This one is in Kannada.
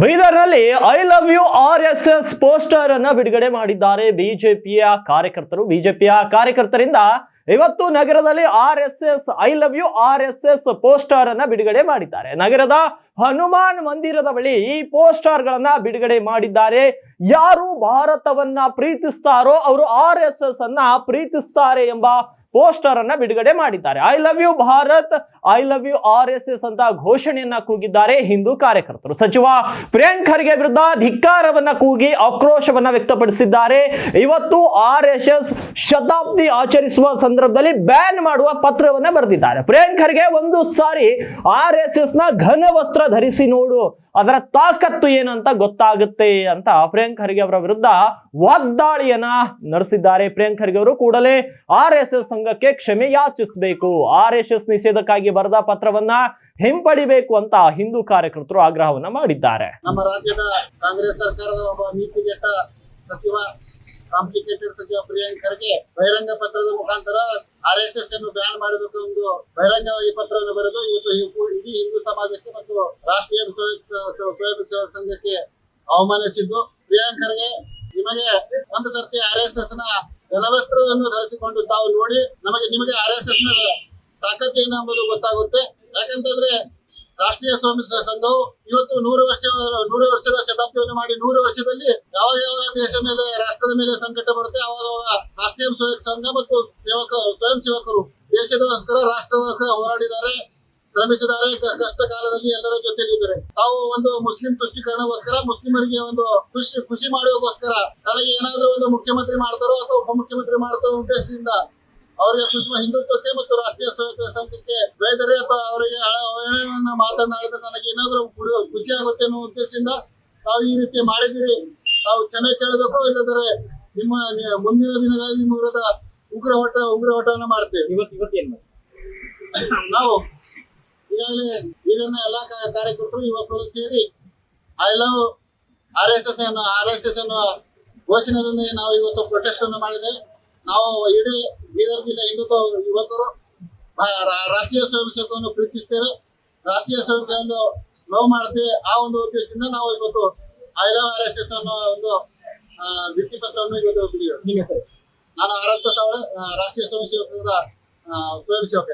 ಬೀದರ್ನಲ್ಲಿ I love you R S S poster ಅನ್ನ ಬಿಡುಗಡೆ ಮಾಡಿದ್ದಾರೆ ಬಿಜೆಪಿಯ ಕಾರ್ಯಕರ್ತರು. ಬಿಜೆಪಿಯ ಕಾರ್ಯಕರ್ತರಿಂದ ಇವತ್ತು ನಗರದಲ್ಲಿ R S S, I love you R S S poster ಅನ್ನ ಬಿಡುಗಡೆ ಮಾಡಿದ್ದಾರೆ. ನಗರದ ಹನುಮಾನ್ ಮಂದಿರದ ಬಳಿ ಈ ಪೋಸ್ಟರ್ ಗಳನ್ನ ಬಿಡುಗಡೆ ಮಾಡಿದ್ದಾರೆ. ಯಾರು ಭಾರತವನ್ನ ಪ್ರೀತಿಸ್ತಾರೋ ಅವರು ಆರ್ ಎಸ್ ಎಸ್ ಅನ್ನ ಪ್ರೀತಿಸ್ತಾರೆ ಎಂಬ ಪೋಸ್ಟರ್ ಅನ್ನ ಬಿಡುಗಡೆ ಮಾಡಿದ್ದಾರೆ. I love you Bharat I love you R S S ಅಂತ ಘೋಷಣೆಯನ್ನ ಕೂಗಿದ್ದಾರೆ ಹಿಂದೂ ಕಾರ್ಯಕರ್ತರು. ಸಚಿವ ಪ್ರಿಯಾಂಕ್ ಖರ್ಗೆ ವಿರುದ್ಧ ಧಿಕ್ಕಾರವನ್ನ ಕೂಗಿ ಆಕ್ರೋಶವನ್ನ ವ್ಯಕ್ತಪಡಿಸಿದ್ದಾರೆ. ಇವತ್ತು ಆರ್ ಎಸ್ ಎಸ್ ಶತಾಬ್ದಿ ಆಚರಿಸುವ ಸಂದರ್ಭದಲ್ಲಿ ಬ್ಯಾನ್ ಮಾಡುವ ಪತ್ರವನ್ನ ಬರೆದಿದ್ದಾರೆ. ಪ್ರಿಯಾಂಕ್ ಖರ್ಗೆ ಒಂದು ಸಾರಿ ಆರ್ ಎಸ್ ಎಸ್ನ ಘನ ವಸ್ತ್ರ ಧರಿಸಿ ನೋಡು, ಅದರ ತಾಕತ್ತು ಏನಂತ ಗೊತ್ತಾಗುತ್ತೆ ಅಂತ ಪ್ರಿಯಾಂಕ್ ಖರ್ಗೆ ಅವರ ವಿರುದ್ಧ ವಾಗ್ದಾಳಿಯನ್ನ ನಡೆಸಿದ್ದಾರೆ. ಪ್ರಿಯಾಂಕ್ ಖರ್ಗೆ ಅವರು ಕೂಡಲೇ ಆರ್ ಎಸ್ ಎಸ್ ಸಂಘಕ್ಕೆ ಕ್ಷಮೆ ಯಾಚಿಸಬೇಕು. ಆರ್ ಎಸ್ ಎಸ್ ನಿಷೇಧಕ್ಕಾಗಿ ಬರೆದ ಪತ್ರವನ್ನ ಹಿಂಪಡಿಬೇಕು ಅಂತ ಹಿಂದೂ ಕಾರ್ಯಕರ್ತರು ಆಗ್ರಹವನ್ನ ಮಾಡಿದ್ದಾರೆ. ನಮ್ಮ ರಾಜ್ಯದ ಕಾಂಗ್ರೆಸ್ ಸರ್ಕಾರದ ಒಬ್ಬ ನೀತಿಗೆಟ್ಟ ಸಚಿವ ಕಾಂಪ್ಲಿಕೇಟೆಡ್ ಸಚಿವ ಪ್ರಿಯಾಂಕ್ ಖರ್ಗೆ ಬಹಿರಂಗ ಪತ್ರದ ಮುಖಾಂತರ ಆರ್ ಎಸ್ ಎಸ್ ಅನ್ನು ಬ್ಯಾನ್ ಮಾಡಬೇಕು ಎಂದು ಬಹಿರಂಗವಾಗಿ ಪತ್ರವನ್ನು ಬರೆದು ಇವತ್ತು ಇಡೀ ಹಿಂದೂ ಸಮಾಜಕ್ಕೆ ಮತ್ತು ರಾಷ್ಟ್ರೀಯ ಸ್ವಯಂ ಸೇವಕ ಸಂಘಕ್ಕೆ ಅವಮಾನಿಸಿದ್ದು ಪ್ರಿಯಾಂಕ್ ಖರ್ಗೆ ನಿಮಗೆ ಒಂದು ಸರ್ತಿ ಆರ್ ಎಸ್ ಎಸ್ನ ಜಲವಸ್ತ್ರವನ್ನು ಧರಿಸಿಕೊಂಡು ತಾವು ನೋಡಿ, ನಮಗೆ ನಿಮಗೆ ಆರ್ ಎಸ್ ಎಸ್ನ ತಾಕತ್ತು ಏನು ಎಂಬುದು ಗೊತ್ತಾಗುತ್ತೆ. ಯಾಕಂತಂದ್ರೆ ರಾಷ್ಟ್ರೀಯ ಸ್ವಾಮಿ ಸಂಘವು ಇವತ್ತು ನೂರು ವರ್ಷ, ನೂರು ವರ್ಷದ ಶತಾಬ್ದಿಯನ್ನು ಮಾಡಿ ನೂರು ವರ್ಷದಲ್ಲಿ ಯಾವಾಗ ಯಾವಾಗ ದೇಶ ಮೇಲೆ, ರಾಷ್ಟ್ರದ ಮೇಲೆ ಸಂಕಟ ಬರುತ್ತೆ, ಅವಾಗ ರಾಷ್ಟ್ರೀಯ ಸ್ವಯಂ ಸಂಘ ಮತ್ತು ಸೇವಕ, ಸ್ವಯಂ ಸೇವಕರು ದೇಶದಗೋಸ್ಕರ ರಾಷ್ಟ್ರದೋಸ್ಕರ ಹೋರಾಡಿದ್ದಾರೆ, ಶ್ರಮಿಸಿದ್ದಾರೆ ಕಷ್ಟ ಕಾಲದಲ್ಲಿ ಎಲ್ಲರ ಜೊತೆಲಿದ್ದಾರೆ ತಾವು ಒಂದು ಮುಸ್ಲಿಂ ತುಷ್ಟೀಕರಣಗೋಸ್ಕರ ಮುಸ್ಲಿಮರಿಗೆ ಒಂದು ಖುಷಿ ಖುಷಿ ಮಾಡುವಗೋಸ್ಕರ ತನಗೆ ಏನಾದ್ರೂ ಒಂದು ಮುಖ್ಯಮಂತ್ರಿ ಮಾಡ್ತಾರೋ ಅಥವಾ ಉಪಮುಖ್ಯಮಂತ್ರಿ ಮಾಡ್ತಾರೋ ಉದ್ದೇಶದಿಂದ ಅವರಿಗೆ ಕುಸುಮ ಹಿಂದುತ್ವಕ್ಕೆ ಮತ್ತು ರಾಷ್ಟ್ರೀಯ ಸ್ವಯಂ ಸಂಘಕ್ಕೆ ಬೇದರೆ ಅಥವಾ ಅವರಿಗೆ ಮಾತನಾಡಿದ್ರೆ ನನಗೆ ಏನಾದರೂ ಖುಷಿಯಾಗುತ್ತೆ ಖುಷಿ ಆಗುತ್ತೆ ಅನ್ನೋ ಉದ್ದೇಶದಿಂದ ತಾವು ಈ ರೀತಿ ಮಾಡಿದಿರಿ ತಾವು ಕ್ಷಮೆ ಕೇಳಬೇಕು ಇಲ್ಲದರೆ ನಿಮ್ಮ ಮುಂದಿನ ದಿನಗಳಲ್ಲಿ ನಿಮ್ಮ ವಿರುದ್ಧ ಉಗ್ರ ಹೋಟ ಉಗ್ರ ಹೋಟವನ್ನು ಮಾಡ್ತೇವೆ ಇವತ್ತು ಇವತ್ತೇನು ನಾವು ಈಗಾಗಲೇ ಈಗಿನ ಎಲ್ಲಾ ಕಾರ್ಯಕರ್ತರು ಯುವಕರು ಸೇರಿ I love R S S ಅನ್ನು ಆರ್ ಎಸ್ ಎಸ್ ಅನ್ನು ಘೋಷಣೆಯೊಂದಿಗೆ ನಾವು ಇವತ್ತು ಪ್ರೊಟೆಸ್ಟ್ ಅನ್ನು ಮಾಡಿದೆ. ನಾವು ಇಡೀ ಬೀದರ್ ಜಿಲ್ಲೆ ಹಿಂದುತ್ವ ಯುವಕರು ರಾಷ್ಟ್ರೀಯ ಸ್ವಯಂ ಸೇವಕವನ್ನು ಪ್ರೀತಿಸ್ತೇವೆ. ರಾಷ್ಟ್ರೀಯ ಸೇವಕವನ್ನು ನೋವು ಮಾಡ್ತೇವೆ ಆ ಒಂದು ಉದ್ದೇಶದಿಂದ ನಾವು ಇವತ್ತು I love R S S ಅನ್ನೋ ಒಂದು ವೃತ್ತಿ ಭಿತ್ತಿ ಪತ್ರವನ್ನು ಇವತ್ತು ನಾನು ಆರತ್ತ ಸಾವಿರ ರಾಷ್ಟ್ರೀಯ ಸ್ವಯಂ ಸೇವಕರ ಸ್ವಯಂ ಸೇವಕ